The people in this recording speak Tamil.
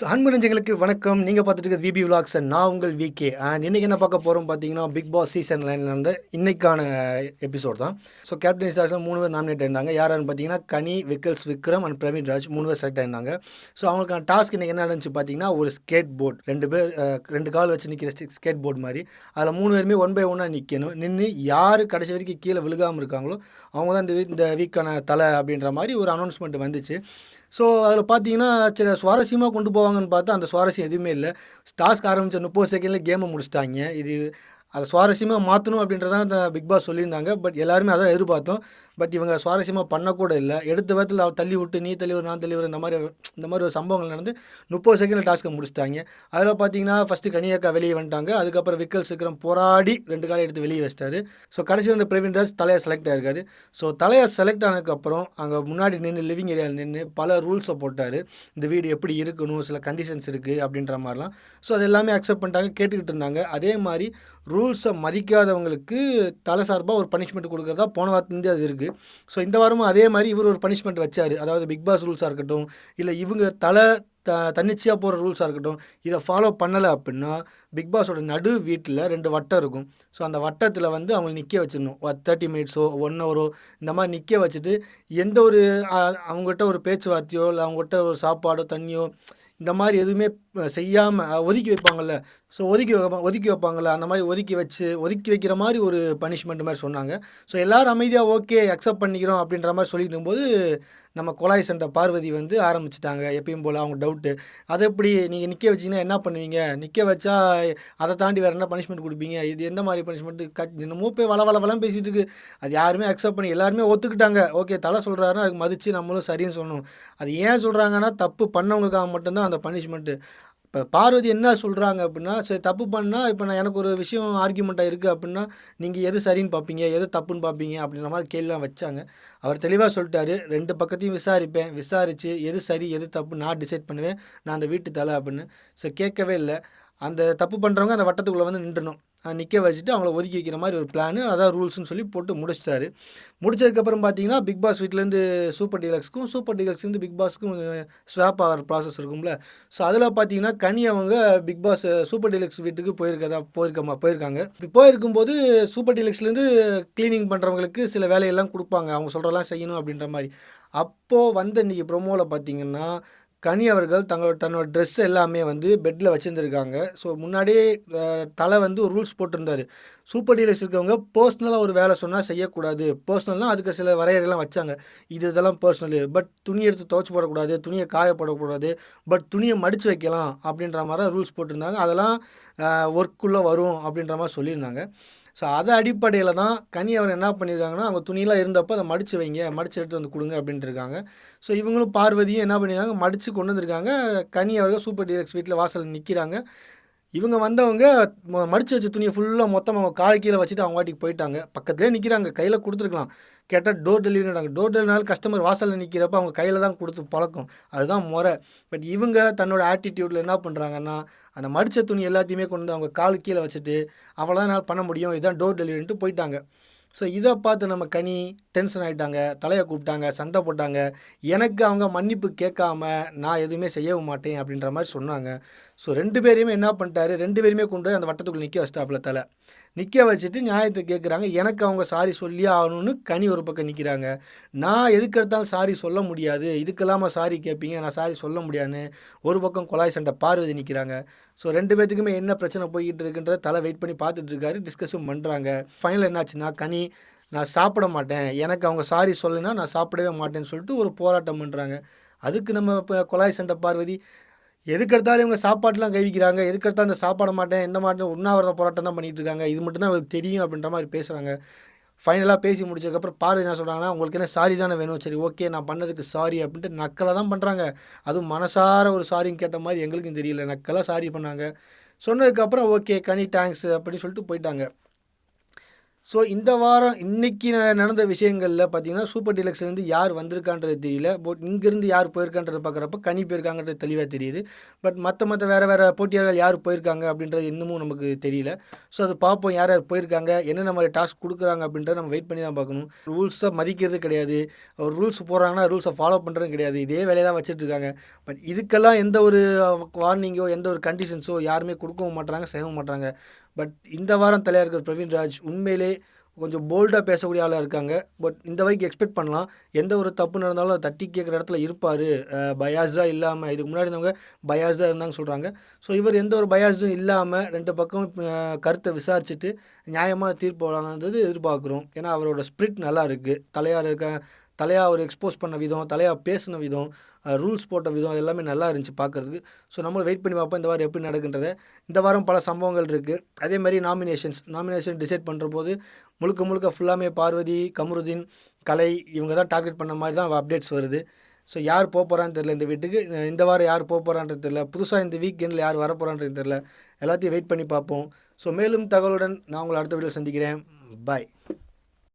ஸோ அன்பு நெஞ்சங்களுக்கு வணக்கம் நீங்கள் பார்த்துட்டு இருக்கிறது விபி விலாக்ஸ் நான் உங்கள் விகே அண்ட் இன்றைக்கி என்ன பார்க்க போகிறோம் பார்த்தீங்கன்னா பிக் பாஸ் சீசன் லைனில் இருந்த இன்னைக்கான எபிசோட் தான். ஸோ கேப்டன் ஸ்டார்ஸில் மூணு பேர் நாமினேட் இருந்தாங்க யாருன்னு பார்த்தீங்கன்னா கனி விக்கல்ஸ் விக்ரம் அண்ட் பிரவீன் ராஜ் மூணு பேர் செலக்ட் ஆயிருந்தாங்க. ஸோ அவங்களுக்கான டாஸ்க் இன்றைக்கி என்ன நடந்துச்சு பார்த்தீங்கன்னா ஒரு ஸ்கேட் போர்ட் ரெண்டு பேர் ரெண்டு கால் வச்சு நிற்கிற ஸ்கேட் போர்ட் மாதிரி. அதில் மூணு பேருமே ஒன் பை ஒன்னாக நிற்கணும் நின்று யார் கடைசி வரைக்கும் கீழே விழுகாமல் இருக்காங்களோ அவங்க தான் இந்த இந்த வீக்கான தலை அப்படின்ற மாதிரி ஒரு அனௌன்ஸ்மெண்ட் வந்துச்சு. ஸோ அதில் பார்த்தீங்கன்னா சில சுவாரஸ்யமாக கொண்டு போவாங்கன்னு பார்த்தா அந்த சுவாரஸ்யம் எதுவுமே இல்லை. டாஸ்க் ஆரம்பித்த முப்பது செகண்டில் கேமை முடிச்சிட்டாங்க. இது அதை சுவாரஸ்யமாக மாற்றணும் அப்படின்றதான் அந்த பிக் பாஸ் சொல்லியிருந்தாங்க. பட் எல்லாருமே அதான் எதிர்பார்த்தோம் பட் இவங்க சுவாரஸ்யமாக பண்ணக்கூட இல்லை. எடுத்த விதத்தில் அவர் தள்ளி விட்டு நீ தள்ளி நான் தள்ளி இந்த மாதிரி இந்த மாதிரி ஒரு சம்பவங்கள் நடந்து முப்பது செகண்டில் டாஸ்க்கை முடிச்சிட்டாங்க. அதில் பார்த்தீங்கன்னா ஃபஸ்ட்டு கனியாக்கா வெளியே வந்துட்டாங்க. அதுக்கப்புறம் விக்கல் சீக்கிரம் போராடி ரெண்டு காலை எடுத்து வெளியே வச்சிட்டாரு. ஸோ கடைசி வந்து பிரவீன் ராஜ் தலையை செலக்ட் ஆயிருக்காரு. ஸோ தலையை செலக்ட் ஆனதுக்கப்புறம் அங்கே முன்னாடி நின்று லிவிங் ஏரியாவில் நின்று பல ரூல்ஸை போட்டார். இந்த வீடு எப்படி இருக்கணும் சில கண்டிஷன்ஸ் இருக்குது அப்படின்ற மாதிரிலாம். ஸோ அது எல்லாமே அக்செப்ட் பண்ணிட்டாங்க கேட்டுக்கிட்டு இருந்தாங்க. அதே மாதிரி ரூல்ஸை மதிக்காதவங்களுக்கு தலை சார்பாக ஒரு பனிஷ்மெண்ட் கொடுக்குறதா போன வாரத்துலேருந்தே அது இருக்குது ஸோ இந்த வாரமும் அதே மாதிரி இவர் ஒரு பனிஷ்மெண்ட் வச்சார். அதாவது பிக் பாஸ் ரூல்ஸாக இருக்கட்டும் இல்லை இவங்க தலை த தன்னிச்சையாக போகிற ரூல்ஸாக இருக்கட்டும் இதை ஃபாலோ பண்ணலை அப்படின்னா பிக் பாஸோட நடு வீட்டில் ரெண்டு வட்டம் இருக்கும். ஸோ அந்த வட்டத்தில் வந்து அவங்க நிற்க வச்சிடணும். தேர்ட்டி மினிட்ஸோ ஒன் ஹவரோ இந்த மாதிரி நிற்க வச்சுட்டு எந்த ஒரு அவங்ககிட்ட ஒரு பேச்சுவார்த்தையோ இல்லை அவங்ககிட்ட ஒரு சாப்பாடோ தண்ணியோ இந்த மாதிரி எதுவுமே செய்யாமல் ஒதுக்கி வைப்பாங்கல்ல. ஸோ ஒதுக்கி வைப்பா- ஒதுக்கி வைப்பாங்கல்ல. அந்த மாதிரி ஒதுக்கி வச்சு ஒதுக்கி வைக்கிற மாதிரி ஒரு பனிஷ்மெண்ட் மாதிரி சொன்னாங்க. ஸோ எல்லோரும் அமைதியாக ஓகே அக்செப்ட் பண்ணிக்கிறோம் அப்படின்ற மாதிரி சொல்லிட்டு போது நம்ம குழாய் சண்டை பார்வதி வந்து ஆரம்பிச்சிட்டாங்க எப்பயும் போல் அவங்க டவுட்டு அதை எப்படி நீங்கள் நிற்க வச்சிங்கன்னா என்ன பண்ணுவீங்க? நிற்க வச்சா அதை தாண்டி வேறு என்ன பனிஷ்மெண்ட் கொடுப்பீங்க? இது எந்த மாதிரி பனிஷ்மெண்ட் கட் இன்னமும் போய் வள வள வளம் பேசிகிட்டு இருக்கு. அது யாருமே அக்செப்ட் பண்ணி எல்லாருமே ஒத்துக்கிட்டாங்க. ஓகே தலை சொல்கிறாருன்னா அதுக்கு மதித்து நம்மளும் சரின்னு சொல்லணும். அது ஏன் சொல்கிறாங்கன்னா தப்பு பண்ணவங்களுக்காக மட்டும்தான் அந்த பனிஷ்மெண்ட்டு இப்போ பார்வதி என்ன சொல்கிறாங்க அப்படின்னா சரி தப்பு பண்ணால் இப்போ நான் எனக்கு ஒரு விஷயம் ஆர்கியூமெண்ட்டாக இருக்குது அப்படின்னா நீங்கள் எது சரின்னு பார்ப்பீங்க எது தப்புன்னு பார்ப்பீங்க அப்படின்ற மாதிரி கேள்விலாம் வச்சாங்க. அவர் தெளிவாக சொல்லிட்டாரு ரெண்டு பக்கத்தையும் விசாரிப்பேன் விசாரித்து எது சரி எது தப்பு நான் டிசைட் பண்ணுவேன் நான் அந்த வீட்டு தலை அப்படின்னு. ஸோ கேட்கவே இல்லை. அந்த தப்பு பண்ணுறவங்க அந்த வட்டத்துக்குள்ளே வந்து நின்றுணும். நிற்க வச்சுட்டு அவங்கள ஒதுக்கி வைக்கிற மாதிரி ஒரு பிளான் அதான் ரூல்ஸ்னு சொல்லி போட்டு முடிச்சிட்டாரு. முடிச்சதுக்கப்புறம் பார்த்தீங்கன்னா பிக் பாஸ் வீட்டிலேருந்து சூப்பர் டீலக்ஸ்க்கும் சூப்பர் டீலக்ஸ்லேருந்து பிக் பாஸ்க்கும் ஸ்வாப் ஆகிற ப்ராசஸ் இருக்கும்ல. ஸோ அதில் பார்த்தீங்கன்னா கனி அவங்க பிக் பாஸ் சூப்பர் டீலக்ஸ் வீட்டுக்கு போயிருக்கதா போயிருக்கமா போயிருக்காங்க. இப்படி போயிருக்கும்போது சூப்பர் டீலக்ஸ்லேருந்து க்ளீனிங் பண்ணுறவங்களுக்கு சில வேலையெல்லாம் கொடுப்பாங்க. அவங்க சொல்கிறலாம் செய்யணும் அப்படின்ற மாதிரி. அப்போது வந்த இன்றைக்கி ப்ரொமோவில் பார்த்தீங்கன்னா கனி அவர்கள் தங்களோட தன்னோட ட்ரெஸ் எல்லாமே வந்து பெட்டில் வச்சுருந்துருக்காங்க. ஸோ முன்னாடியே தலை வந்து ஒரு ரூல்ஸ் போட்டிருந்தாரு. சூப்பர் டீலர்ஸ் இருக்கவங்க பர்சனலாக ஒரு வேலை சொன்னால் செய்யக்கூடாது. பர்சனல்னால் அதுக்கு சில வரையறைலாம் வச்சாங்க. இது இதெல்லாம் பர்சனலு பட் துணி எடுத்து துவச்சி போடக்கூடாது துணியை காயப்படக்கூடாது பட் துணியை மடித்து வைக்கலாம் அப்படின்ற மாதிரி ரூல்ஸ் போட்டிருந்தாங்க. அதெல்லாம் ஒர்க்குள்ளே வரும் அப்படின்ற மாதிரி சொல்லியிருந்தாங்க. ஸோ அதை அடிப்படையில் தான் கனி அவர் என்ன பண்ணியிருக்காங்கன்னா அவங்க துணியெலாம் இருந்தப்போ அதை மடித்து வைங்க மடித்து எடுத்து வந்து கொடுங்க அப்படின்ட்டு இருக்காங்க. ஸோ இவங்களும் பார்வதியும் என்ன பண்ணியிருக்காங்க மடித்து கொண்டு வந்திருக்காங்க. கனி அவர்கள் சூப்பர் டீலக்ஸ் வீட்டில் வாசலில் நிற்கிறாங்க இவங்க வந்தவங்க மடித்து வச்ச துணியை ஃபுல்லாக மொத்தம் அவங்க கால் கீழே வச்சுட்டு அவங்க வாட்டிக்கு போயிட்டாங்க. பக்கத்துலேயே நிற்கிறாங்க கையில் கொடுத்துருக்கலாம். கேட்டால் டோர் டெலிவரினாங்க டோர் டெலிவரினால கஸ்டமர் வாசலில் நிற்கிறப்ப அவங்க கையில் தான் கொடுத்து பழக்கம். அதுதான் முறை. பட் இவங்க தன்னோட ஆட்டிடியூட்டில் என்ன பண்ணுறாங்கன்னா அந்த மடித்த துணி எல்லாத்தையுமே கொண்டு வந்து அவங்க கால் கீழே வச்சுட்டு அவ்வளோதான் என்னால் பண்ண முடியும். இதுதான் டோர் டெலிவரின்ட்டு போயிட்டாங்க. ஸோ இதை பார்த்து நம்ம கனி டென்ஷன் ஆகிட்டாங்க தலையை கூப்பிட்டாங்க சண்டை போட்டாங்க. எனக்கு அவங்க மன்னிப்பு கேட்காம நான் எதுவுமே செய்யவும் மாட்டேன் அப்படின்ற மாதிரி சொன்னாங்க. ஸோ ரெண்டு பேரையுமே என்ன பண்ணிட்டாரு? ரெண்டு பேருமே கொண்டு போய் அந்த வட்டத்துக்குள்ள நிற்க வச்சிட்டாப்புல தலை. நிற்க வச்சுட்டு நியாயத்தை கேட்குறாங்க எனக்கு அவங்க சாரி சொல்லியே ஆகணும்னு கனி ஒரு பக்கம் நிற்கிறாங்க நான் எதுக்கு எடுத்தாலும் சாரி சொல்ல முடியாது. இதுக்கெல்லாமா சாரி கேட்பீங்க நான் சாரி சொல்ல முடியாதுன்னு ஒரு பக்கம் குழாய் சண்டை பார்வதி நிற்கிறாங்க ஸோ ரெண்டு பேத்துக்குமே என்ன பிரச்சனை போய்கிட்டு இருக்குன்ற தலை வெயிட் பண்ணி பார்த்துட்டு இருக்காரு. டிஸ்கஸும் பண்ணுறாங்க ஃபைனல் என்னாச்சுன்னா கனி நான் சாப்பிட மாட்டேன். எனக்கு அவங்க சாரி சொல்லுனா நான் சாப்பிடவே மாட்டேன்னு சொல்லிட்டு ஒரு போராட்டம் பண்ணுறாங்க அதுக்கு நம்ம இப்போ குழாய் சண்டை பார்வதி எதுக்கெடுத்தாலும் இவங்க சாப்பாட்டுலாம் கைவிக்கிறாங்க? எதுக்கெடுத்தால் அந்த இந்த மாட்டேன் எந்த மாட்டேன் உண்ணாவிரத போராட்டம் தான் பண்ணிகிட்டு இருக்காங்க. இது மட்டும் தான் அவங்களுக்கு தெரியும் அப்படின்ற மாதிரி பேசுகிறாங்க ஃபைனலாக பேசி முடிச்சதுக்கப்புறம் பார்வதி என்ன சொல்கிறாங்கன்னா உங்களுக்கு என்ன சாரி தானே வேணும்? சரி ஓகே நான் பண்ணதுக்கு சாரி அப்படின்ட்டு நக்கலை தான் பண்ணுறாங்க அதுவும் மனசார ஒரு சாரின்னு கேட்ட மாதிரி எங்களுக்கும் தெரியல. நக்கலாக சாரி பண்ணாங்க. சொன்னதுக்கப்புறம் ஓகே கனி தேங்க்ஸ் அப்படின்னு சொல்லிட்டு போயிட்டாங்க. ஸோ இந்த வாரம் இன்னைக்கு நடந்த விஷயங்களில் பார்த்தீங்கன்னா சூப்பர் டீலக்ஸ்லேருந்து யார் வந்திருக்கான்றது தெரியல. பட் இங்கேருந்து யார் போயிருக்கான்றது பார்க்குறப்ப கனி போயிருக்காங்கன்றது தெளிவாக தெரியுது. பட் மற்ற மற்ற வேறு வேறு போட்டியாளர்கள் யார் போயிருக்காங்க அப்படின்றது இன்னமும் நமக்கு தெரியல. ஸோ அது பார்ப்போம் யார் யார் போயிருக்காங்க என்னென்ன மாதிரி டாஸ்க் கொடுக்குறாங்க அப்படின்றத நம்ம வெயிட் பண்ணி தான் பார்க்கணும் ரூல்ஸை மதிக்கிறது கிடையாது. ஒரு ரூல்ஸ் போடுறாங்கன்னா ரூல்ஸை ஃபாலோ பண்ணுறது கிடையாது. இதே வேலையை தான் வச்சுட்டு இருக்காங்க. பட் இதுக்கெல்லாம் எந்த ஒரு வார்னிங்கோ எந்த ஒரு கண்டிஷன்ஸோ யாருமே கொடுக்கவும் மாட்டுறாங்க செய்யவும் மாட்றாங்க. பட் இந்த வாரம் தலையாக இருக்கிற பிரவீன் ராஜ் உண்மையிலே கொஞ்சம் போல்டாக பேசக்கூடிய ஆளாக இருக்காங்க. பட் இந்த வரைக்கும் எக்ஸ்பெக்ட் பண்ணலாம். எந்த ஒரு தப்பு நடந்தாலும் அதை தட்டி கேட்குற இடத்துல இருப்பார். பயாஸ்டாக இல்லாமல் இதுக்கு முன்னாடி இருந்தவங்க பயாஸ்டாக இருந்தாங்க சொல்கிறாங்க ஸோ இவர் எந்த ஒரு பயாஸ்டும் இல்லாமல் ரெண்டு பக்கம் கருத்தை விசாரிச்சுட்டு நியாயமான தீர்ப்பு வழங்குறது எதிர்பார்க்குறோம். ஏன்னா அவரோட ஸ்பிரிட் நல்லா இருக்குது தலையார் இருக்க தலையாக அவர் எக்ஸ்போஸ் பண்ண விதம் தலையாக பேசின விதம் ரூல்ஸ் போட்ட விதம் அது எல்லாமே நல்லா இருந்துச்சு பார்க்குறதுக்கு. ஸோ நம்மளும் வெயிட் பண்ணி பார்ப்போம் இந்த வாரம் எப்படி நடக்குன்றத. இந்த வாரம் பல சம்பவங்கள் இருக்குது அதே மாதிரி நாமினேஷன்ஸ் நாமினேஷன் டிசைட் பண்ணுற போது முழுக்க முழுக்க ஃபுல்லாமே பார்வதி கமருதீன் கலை இவங்க தான் டார்கெட் பண்ண மாதிரி தான் அப்டேட்ஸ் வருது. ஸோ யார் போக போகிறான்னு தெரில இந்த வீட்டுக்கு. இந்த வாரம் யார் போக போகிறான்றது தெரில புதுசாக இந்த வீக்கெண்டில் யார் வர போகிறான்றது தெரில எல்லாத்தையும் வெயிட் பண்ணி பார்ப்போம். ஸோ மேலும் தகவலுடன் நான் உங்களை அடுத்த வீடியோ சந்திக்கிறேன். பாய்